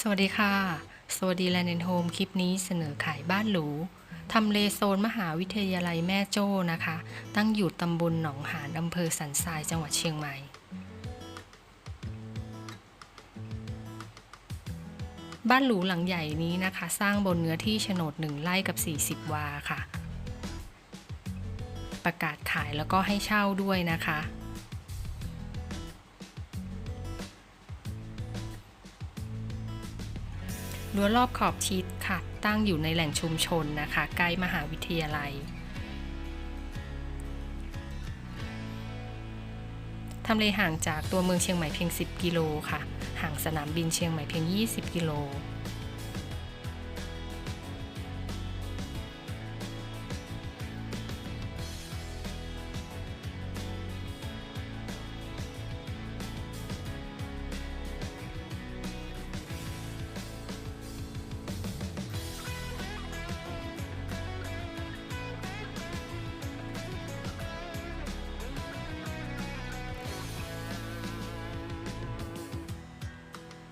สวัสดีค่ะ สวัสดีแลนด์โฮมคลิปนี้เสนอขายบ้านหรูทำเลโซนมหาวิทยาลัยแม่โจ้นะคะ ตั้งอยู่ตำบลหนองหานอำเภอสันทรายจังหวัดเชียงใหม่ บ้านหรูหลังใหญ่นี้นะคะ สร้างบนเนื้อที่โฉนด1ไร่กับ 40 วาค่ะ ประกาศขายแล้วก็ให้เช่าด้วยนะคะ รั้วรอบขอบชิดค่ะ ตั้งอยู่ในแหล่งชุมชนนะคะ ใกล้มหาวิทยาลัยทำเลห่างจากตัวเมืองเชียงใหม่เพียง 10 กิโลค่ะ ห่างสนามบินเชียงใหม่เพียง 20 กิโล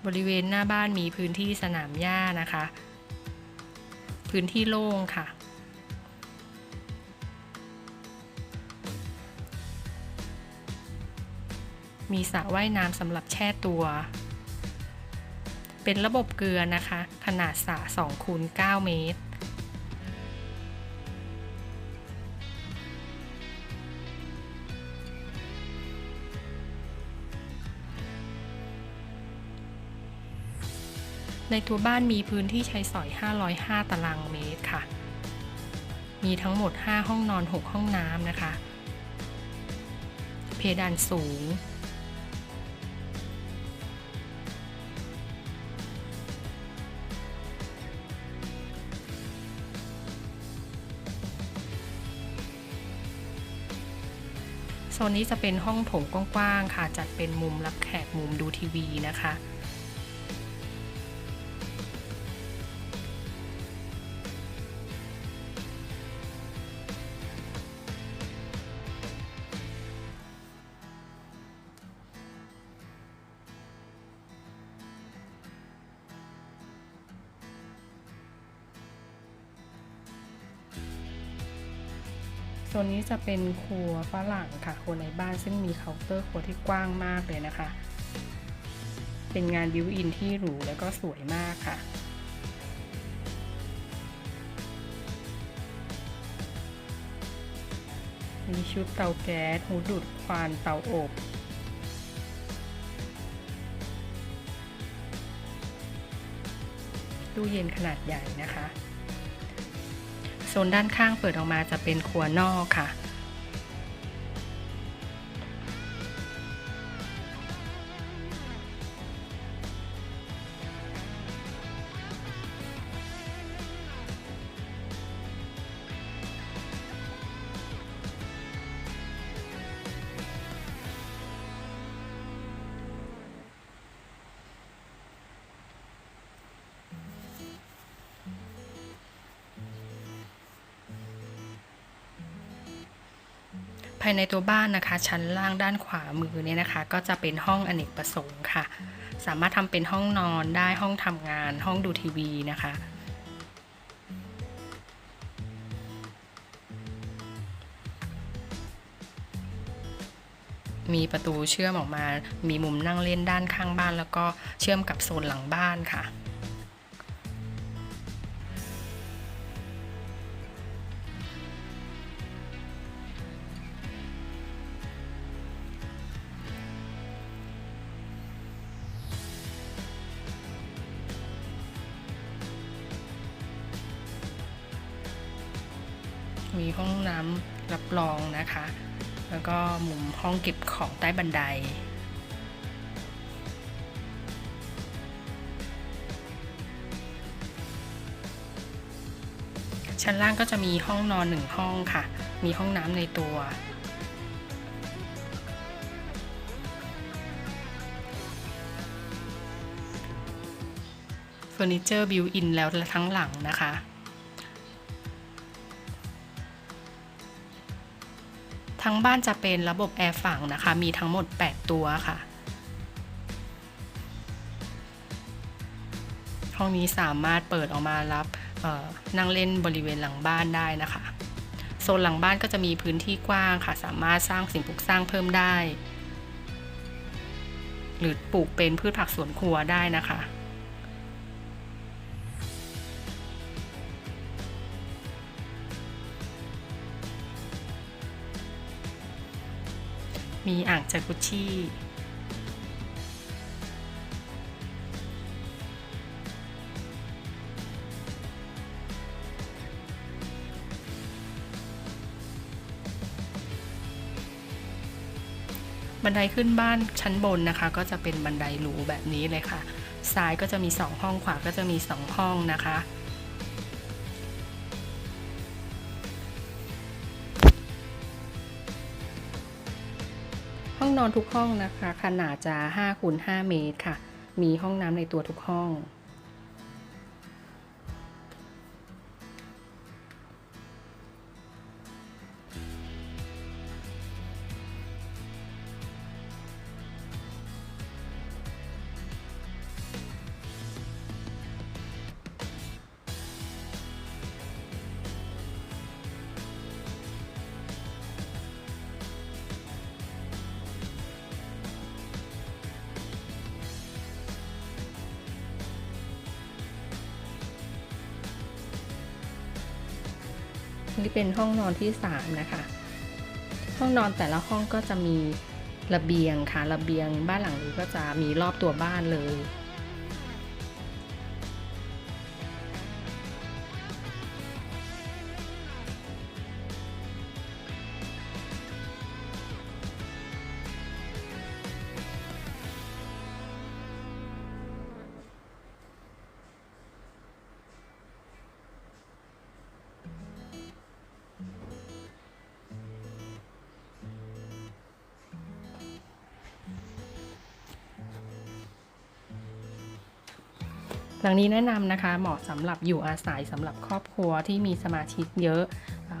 บริเวณหน้าบ้านมีพื้นที่สนามหญ้านะคะ พื้นที่โล่งค่ะ มีสระว่ายน้ำสำหรับแช่ตัว เป็นระบบเกลือนะคะ ขนาดสระ2คูณ9เมตร ในตัวบ้านมีพื้นที่ใช้สอย 505 ตารางเมตรค่ะ มีทั้งหมด 5 ห้องนอน 6 ห้องน้ำนะคะ เพดานสูง โซนนี้จะเป็นห้องโถงกว้างๆค่ะ จัดเป็นมุมรับแขกมุมดูทีวีนะคะ โซนนี้จะเป็นครัวฝรั่งค่ะครัวในบ้านซึ่งมีเคาน์เตอร์ครัวที่กว้างมากเลยนะคะ เป็นงานบิวอินที่หรูแล้วก็สวยมากค่ะมีชุดเตาแก๊สหูดูดควันเตาอบ ตู้เย็นขนาดใหญ่นะคะ โซนด้านข้างเปิดออกมาจะเป็นครัวนอกค่ะ ภายในตัวบ้านนะคะ ชั้นล่างด้านขวามือเนี่ยนะคะ ก็จะเป็นห้องอเนกประสงค์ค่ะ สามารถทำเป็นห้องนอนได้ห้องทำงาน ห้องดูทีวีนะคะมีประตูเชื่อมออกมา มีมุมนั่งเล่นด้านข้างบ้าน แล้วก็เชื่อมกับโซนหลังบ้านค่ะ ห้องน้ำรับรองนะคะ แล้วก็มุมห้องเก็บของใต้บันได ชั้นล่างก็จะมีห้องนอนหนึ่งห้องค่ะ มีห้องน้ำในตัวเฟอร์นิเจอร์บิวอินแล้วทั้งหลังนะคะ ทั้งบ้านจะเป็นระบบแอร์ฝั่งนะคะ มีทั้งหมด 8 ตัวค่ะ ห้องนี้สามารถเปิดออกมารับนั่งเล่นบริเวณหลังบ้านได้นะคะ โซนหลังบ้านก็จะมีพื้นที่กว้างค่ะ สามารถสร้างสิ่งปลูกสร้างเพิ่มได้ หรือปลูกเป็นพืชผักสวนครัวได้นะคะ มีอ่างจากุชี่บันไดขึ้นบ้านชั้นบนนะคะ ก็จะเป็นบันไดหรูแบบนี้เลยค่ะ ซ้ายก็จะมี 2 ห้องขวาก็จะมี 2 ห้องนะคะ ห้องนอนทุกห้องนะคะ ขนาดจะ5คูณ5เมตรค่ะ มีห้องน้ำในตัวทุกห้อง นี่เป็นห้องนอนที่ 3 นะคะ ห้องนอนแต่ละห้องก็จะมีระเบียงค่ะ ระเบียงบ้านหลังนี้ก็จะมีรอบตัวบ้านเลย หลังนี้แนะนำนะคะเหมาะสำหรับอยู่อาศัยสำหรับครอบครัวที่มีสมาชิกเยอะ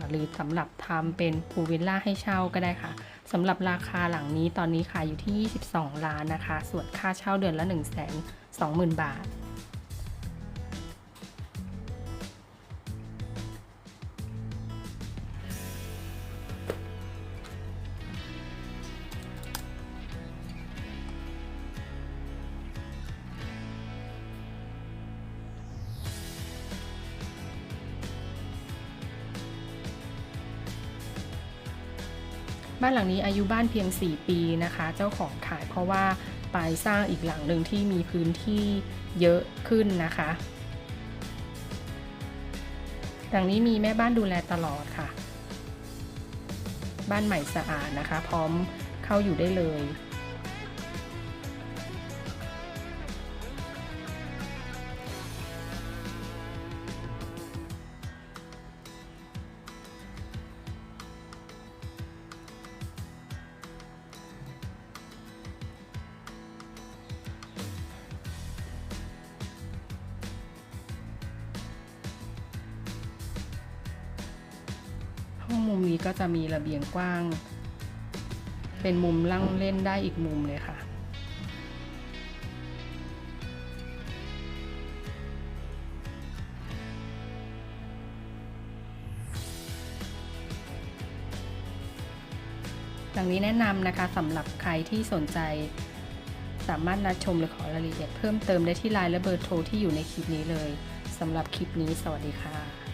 หรือสำหรับทำเป็นพูลวิลล่าให้เช่าก็ได้ค่ะสำหรับราคาหลังนี้ตอนนี้ขายอยู่ที่ 22 ล้านนะคะ ส่วนค่าเช่าเดือนละ 1 2 0 0 0 0 บาท บ้านหลังนี้อายุบ้านเพียง 4 ปีนะคะ เจ้าของขายเพราะว่าไปสร้างอีกหลังหนึ่งที่มีพื้นที่เยอะขึ้นนะคะ หลังนี้มีแม่บ้านดูแลตลอดค่ะ บ้านใหม่สะอาดนะคะ พร้อมเข้าอยู่ได้เลย มุมนี้ก็จะมีระเบียงกว้าง เป็นมุมลั่งเล่นได้อีกมุมเลยค่ะดังนี้แนะนำนะคะสำหรับใครที่สนใจสามารถนัดชมหรือขอรายละเอียดเพิ่มเติมได้ที่ไลน์และเบอร์โทรที่อยู่ในคลิปนี้เลยสำหรับคลิปนี้สวัสดีค่ะ